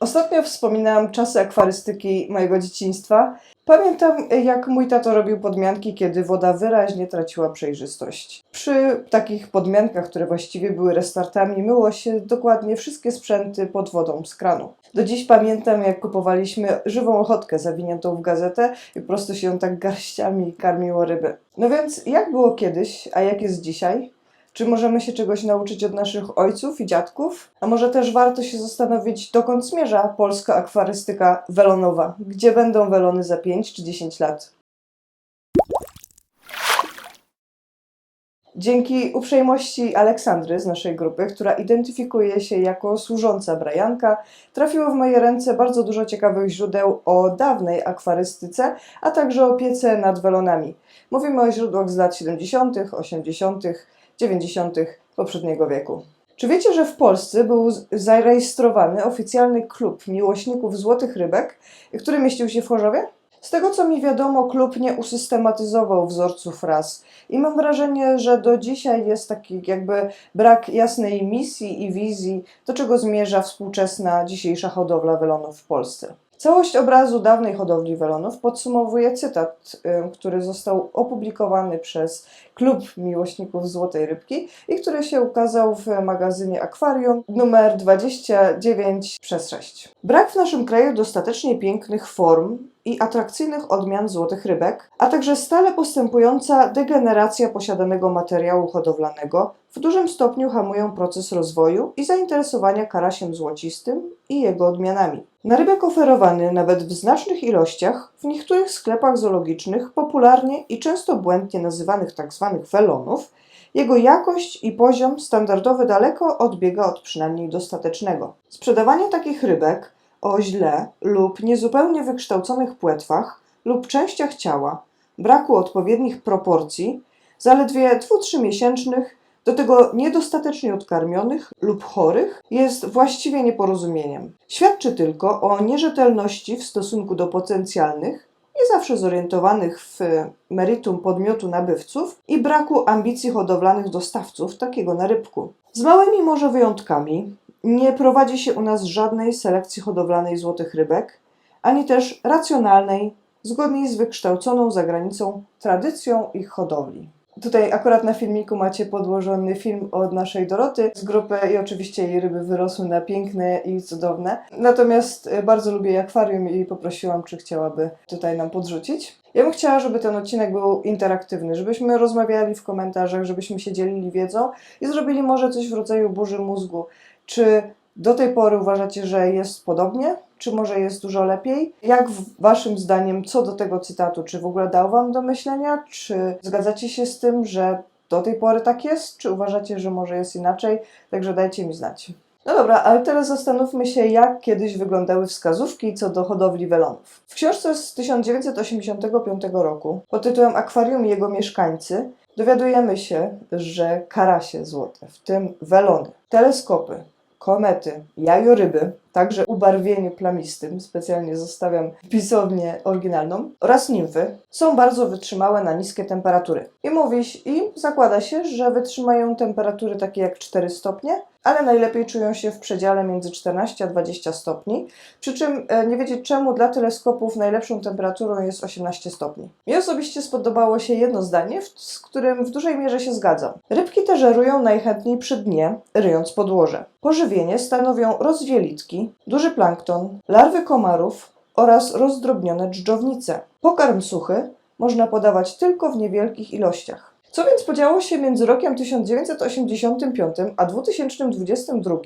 Ostatnio wspominałam czasy akwarystyki mojego dzieciństwa. Pamiętam, jak mój tato robił podmianki, kiedy woda wyraźnie traciła przejrzystość. Przy takich podmiankach, które właściwie były restartami, myło się dokładnie wszystkie sprzęty pod wodą z kranu. Do dziś pamiętam, jak kupowaliśmy żywą ochotkę zawiniętą w gazetę i po prostu się tak garściami karmiło ryby. No więc, jak było kiedyś, a jak jest dzisiaj? Czy możemy się czegoś nauczyć od naszych ojców i dziadków? A może też warto się zastanowić, dokąd zmierza polska akwarystyka welonowa? Gdzie będą welony za 5 czy 10 lat? Dzięki uprzejmości Aleksandry z naszej grupy, która identyfikuje się jako służąca Brajanka, trafiło w moje ręce bardzo dużo ciekawych źródeł o dawnej akwarystyce, a także opiece nad welonami. Mówimy o źródłach z lat 70., 80., 90. poprzedniego wieku. Czy wiecie, że w Polsce był zarejestrowany oficjalny klub miłośników złotych rybek, który mieścił się w Chorzowie? Z tego co mi wiadomo, klub nie usystematyzował wzorców ras i mam wrażenie, że do dzisiaj jest taki jakby brak jasnej misji i wizji, do czego zmierza współczesna dzisiejsza hodowla welonów w Polsce. Całość obrazu dawnej hodowli welonów podsumowuje cytat, y, który został opublikowany przez Klub Miłośników Złotej Rybki i który się ukazał w magazynie Akwarium numer 29 przez 6. Brak w naszym kraju dostatecznie pięknych form i atrakcyjnych odmian złotych rybek, a także stale postępująca degeneracja posiadanego materiału hodowlanego w dużym stopniu hamują proces rozwoju i zainteresowania karasiem złocistym i jego odmianami. Narybek oferowany nawet w znacznych ilościach w niektórych sklepach zoologicznych, popularnie i często błędnie nazywanych tzw. welonów, jego jakość i poziom standardowy daleko odbiega od przynajmniej dostatecznego. Sprzedawanie takich rybek o źle lub niezupełnie wykształconych płetwach lub częściach ciała, braku odpowiednich proporcji, zaledwie 2-3 miesięcznych, do tego niedostatecznie odkarmionych lub chorych, jest właściwie nieporozumieniem. Świadczy tylko o nierzetelności w stosunku do potencjalnych, nie zawsze zorientowanych w meritum podmiotu nabywców i braku ambicji hodowlanych dostawców takiego narybku. Z małymi może wyjątkami nie prowadzi się u nas żadnej selekcji hodowlanej złotych rybek, ani też racjonalnej, zgodnej z wykształconą za granicą tradycją ich hodowli. Tutaj akurat na filmiku macie podłożony film od naszej Doroty z grupy i oczywiście jej ryby wyrosły na piękne i cudowne. Natomiast e, bardzo lubię jej akwarium i poprosiłam, czy chciałaby tutaj nam podrzucić. Ja bym chciała, żeby ten odcinek był interaktywny, żebyśmy rozmawiali w komentarzach, żebyśmy się dzielili wiedzą i zrobili może coś w rodzaju burzy mózgu. Czy do tej pory uważacie, że jest podobnie? Czy może jest dużo lepiej? Jak waszym zdaniem, co do tego cytatu? Czy w ogóle dał wam do myślenia? Czy zgadzacie się z tym, że do tej pory tak jest? Czy uważacie, że może jest inaczej? Także dajcie mi znać. No dobra, ale teraz zastanówmy się, jak kiedyś wyglądały wskazówki co do hodowli welonów. W książce z 1985 roku pod tytułem Akwarium i jego mieszkańcy dowiadujemy się, że karasie złote, w tym welony, teleskopy, komety, jajoryby, także ubarwieniu plamistym, specjalnie zostawiam pisownię oryginalną, oraz nimfy są bardzo wytrzymałe na niskie temperatury. I mówi i zakłada się, że wytrzymają temperatury takie jak 4 stopnie, ale najlepiej czują się w przedziale między 14 a 20 stopni, przy czym e, nie wiedzieć czemu dla teleskopów najlepszą temperaturą jest 18 stopni. Mi osobiście spodobało się jedno zdanie, z którym w dużej mierze się zgadzam. Rybki te żerują najchętniej przy dnie, ryjąc podłoże. Pożywienie stanowią rozwielitki, duży plankton, larwy komarów oraz rozdrobnione dżdżownice. Pokarm suchy można podawać tylko w niewielkich ilościach. Co więc podziało się między rokiem 1985 a 2022,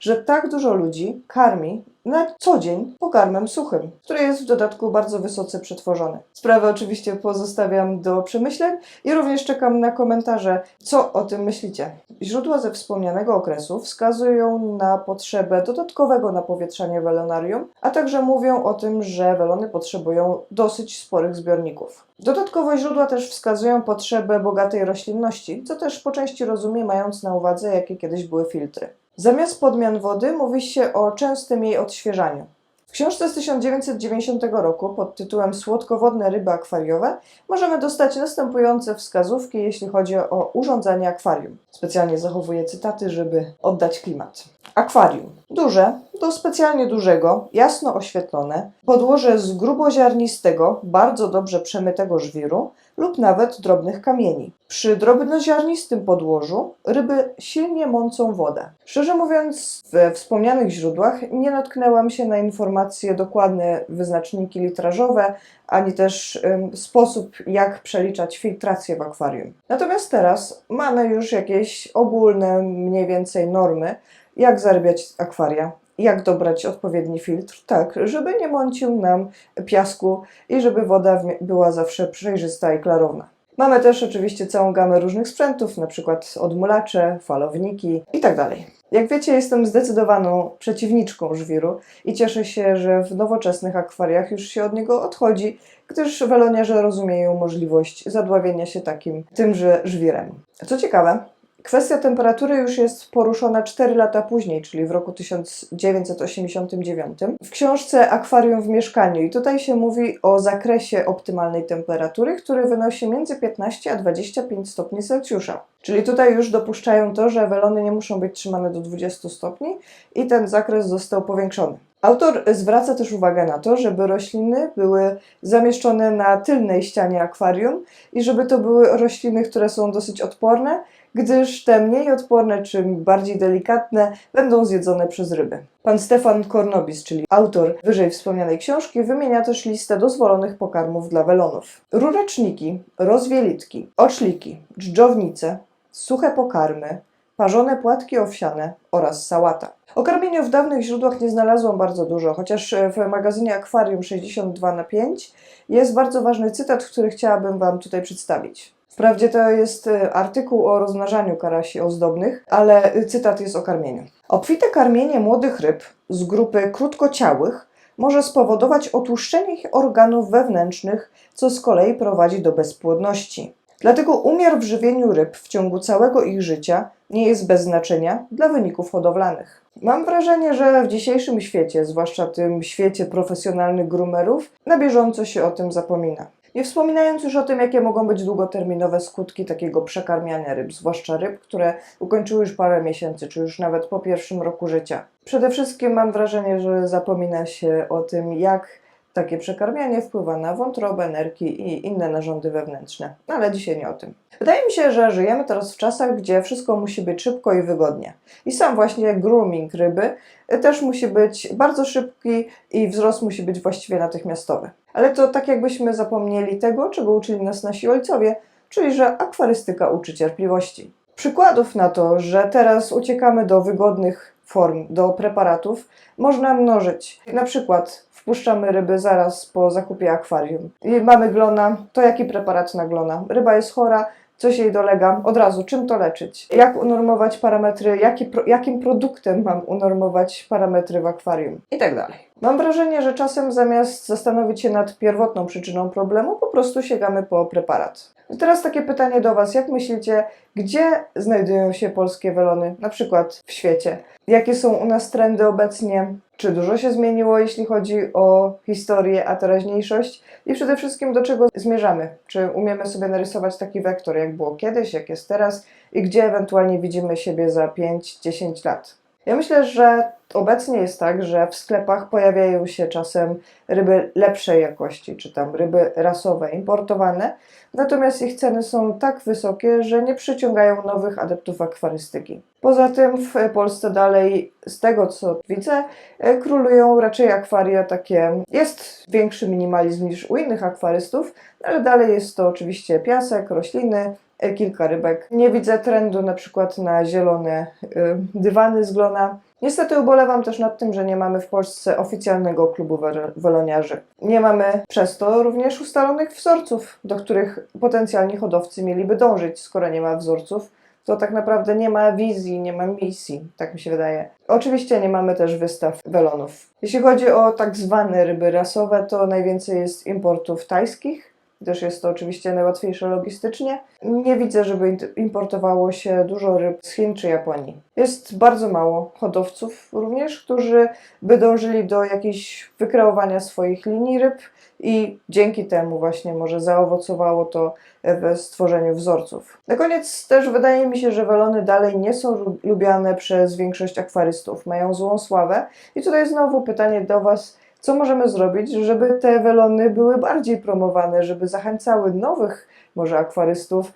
że tak dużo ludzi karmi na co dzień pokarmem suchym, który jest w dodatku bardzo wysoce przetworzony. Sprawę oczywiście pozostawiam do przemyśleń i również czekam na komentarze, co o tym myślicie. Źródła ze wspomnianego okresu wskazują na potrzebę dodatkowego napowietrzania welonarium, a także mówią o tym, że welony potrzebują dosyć sporych zbiorników. Dodatkowo źródła też wskazują potrzebę bogatej roślinności, co też po części rozumie, mając na uwadze, jakie kiedyś były filtry. Zamiast podmian wody mówi się o częstym jej odświeżaniu. W książce z 1990 roku pod tytułem Słodkowodne ryby akwariowe możemy dostać następujące wskazówki, jeśli chodzi o urządzanie akwarium. Specjalnie zachowuję cytaty, żeby oddać klimat. Akwarium. Duże, do specjalnie dużego, jasno oświetlone, podłoże z gruboziarnistego, bardzo dobrze przemytego żwiru lub nawet drobnych kamieni. Przy drobnoziarnistym podłożu ryby silnie mącą wodę. Szczerze mówiąc, we wspomnianych źródłach nie natknęłam się na informacje dokładne, wyznaczniki litrażowe, ani też ym, sposób, jak przeliczać filtrację w akwarium. Natomiast teraz mamy już jakieś ogólne, mniej więcej normy, jak zarybiać akwaria, jak dobrać odpowiedni filtr, tak, żeby nie mącił nam piasku i żeby woda była zawsze przejrzysta i klarowna. Mamy też oczywiście całą gamę różnych sprzętów, na przykład odmulacze, falowniki itd. Jak wiecie, jestem zdecydowaną przeciwniczką żwiru i cieszę się, że w nowoczesnych akwariach już się od niego odchodzi, gdyż weloniarze rozumieją możliwość zadławienia się takim tymże żwirem. Co ciekawe, Kwestia temperatury już jest poruszona 4 lata później, czyli w roku 1989, w książce Akwarium w mieszkaniu. I tutaj się mówi o zakresie optymalnej temperatury, który wynosi między 15 a 25 stopni Celsjusza. Czyli tutaj już dopuszczają to, że welony nie muszą być trzymane do 20 stopni i ten zakres został powiększony. Autor zwraca też uwagę na to, żeby rośliny były zamieszczone na tylnej ścianie akwarium i żeby to były rośliny, które są dosyć odporne, gdyż te mniej odporne czy bardziej delikatne będą zjedzone przez ryby. Pan Stefan Kornobis, czyli autor wyżej wspomnianej książki, wymienia też listę dozwolonych pokarmów dla welonów. Ruraczniki, rozwielitki, oczliki, dżdżownice, suche pokarmy, parzone płatki owsiane oraz sałata. O karmieniu w dawnych źródłach nie znalazłam bardzo dużo, chociaż w magazynie Akwarium 62 na 5 jest bardzo ważny cytat, który chciałabym Wam tutaj przedstawić. Wprawdzie to jest e, artykuł o rozmnażaniu karasi ozdobnych, ale e, cytat jest o karmieniu. Obfite karmienie młodych ryb z grupy krótkociałych może spowodować otłuszczenie ich organów wewnętrznych, co z kolei prowadzi do bezpłodności. Dlatego umiar w żywieniu ryb w ciągu całego ich życia nie jest bez znaczenia dla wyników hodowlanych. Mam wrażenie, że w dzisiejszym świecie, zwłaszcza tym świecie profesjonalnych groomerów, na bieżąco się o tym zapomina. Nie wspominając już o tym, jakie mogą być długoterminowe skutki takiego przekarmiania ryb, zwłaszcza ryb, które ukończyły już parę miesięcy, czy już nawet po pierwszym roku życia. Przede wszystkim mam wrażenie, że zapomina się o tym, jak takie przekarmianie wpływa na wątrobę, nerki i inne narządy wewnętrzne. Ale dzisiaj nie o tym. Wydaje mi się, że żyjemy teraz w czasach, gdzie wszystko musi być szybko i wygodnie. I sam właśnie grooming ryby też musi być bardzo szybki i wzrost musi być właściwie natychmiastowy. Ale to tak jakbyśmy zapomnieli tego, czego uczyli nas nasi ojcowie, czyli że akwarystyka uczy cierpliwości. Przykładów na to, że teraz uciekamy do wygodnych form, do preparatów, można mnożyć. Na przykład wpuszczamy ryby zaraz po zakupie akwarium. Mamy glona, to jaki preparat na glona? Ryba jest chora, coś jej dolega, od razu czym to leczyć? Jak unormować parametry, jaki, jakim produktem mam unormować parametry w akwarium? I tak dalej. Mam wrażenie, że czasem zamiast zastanowić się nad pierwotną przyczyną problemu, po prostu sięgamy po preparat. I teraz takie pytanie do Was. Jak myślicie, gdzie znajdują się polskie welony, na przykład w świecie? Jakie są u nas trendy obecnie? Czy dużo się zmieniło, jeśli chodzi o historię, a teraźniejszość? I przede wszystkim, do czego zmierzamy? Czy umiemy sobie narysować taki wektor, jak było kiedyś, jak jest teraz i gdzie ewentualnie widzimy siebie za 5-10 lat? Ja myślę, że obecnie jest tak, że w sklepach pojawiają się czasem ryby lepszej jakości, czy tam ryby rasowe, importowane, natomiast ich ceny są tak wysokie, że nie przyciągają nowych adeptów akwarystyki. Poza tym w Polsce dalej, z tego co widzę, e, królują raczej akwaria takie. Jest większy minimalizm niż u innych akwarystów, ale dalej jest to oczywiście piasek, rośliny, kilka rybek. Nie widzę trendu na przykład na zielone e, dywany z glona. Niestety ubolewam też nad tym, że nie mamy w Polsce oficjalnego klubu wel- weloniarzy. Nie mamy przez to również ustalonych wzorców, do których potencjalni hodowcy mieliby dążyć. Skoro nie ma wzorców, to tak naprawdę nie ma wizji, nie ma misji, tak mi się wydaje. Oczywiście nie mamy też wystaw welonów. Jeśli chodzi o tak zwane ryby rasowe, to najwięcej jest importów tajskich, gdyż jest to oczywiście najłatwiejsze logistycznie. Nie widzę, żeby importowało się dużo ryb z Chin czy Japonii. Jest bardzo mało hodowców również, którzy by dążyli do jakiejś wykreowania swoich linii ryb i dzięki temu właśnie może zaowocowało to w stworzeniu wzorców. Na koniec też wydaje mi się, że welony dalej nie są lu- lubiane przez większość akwarystów, mają złą sławę i tutaj znowu pytanie do Was, co możemy zrobić, żeby te welony były bardziej promowane, żeby zachęcały nowych może akwarystów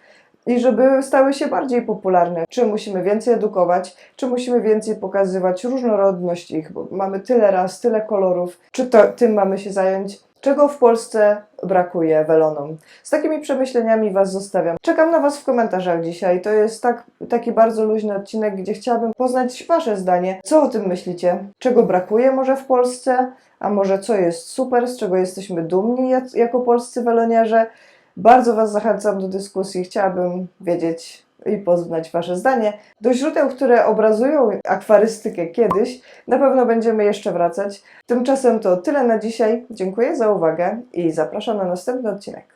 i żeby stały się bardziej popularne. Czy musimy więcej edukować, czy musimy więcej pokazywać różnorodność ich, bo mamy tyle ras, tyle kolorów, czy to, tym mamy się zająć? Czego w Polsce brakuje welonom? Z takimi przemyśleniami Was zostawiam. Czekam na Was w komentarzach dzisiaj. To jest tak, taki bardzo luźny odcinek, gdzie chciałabym poznać Wasze zdanie. Co o tym myślicie? Czego brakuje może w Polsce? A może co jest super, z czego jesteśmy dumni jak- jako polscy weloniarze? Bardzo Was zachęcam do dyskusji. Chciałabym wiedzieć i poznać Wasze zdanie. Do źródeł, które obrazują akwarystykę kiedyś, na pewno będziemy jeszcze wracać. Tymczasem to tyle na dzisiaj. Dziękuję za uwagę i zapraszam na następny odcinek.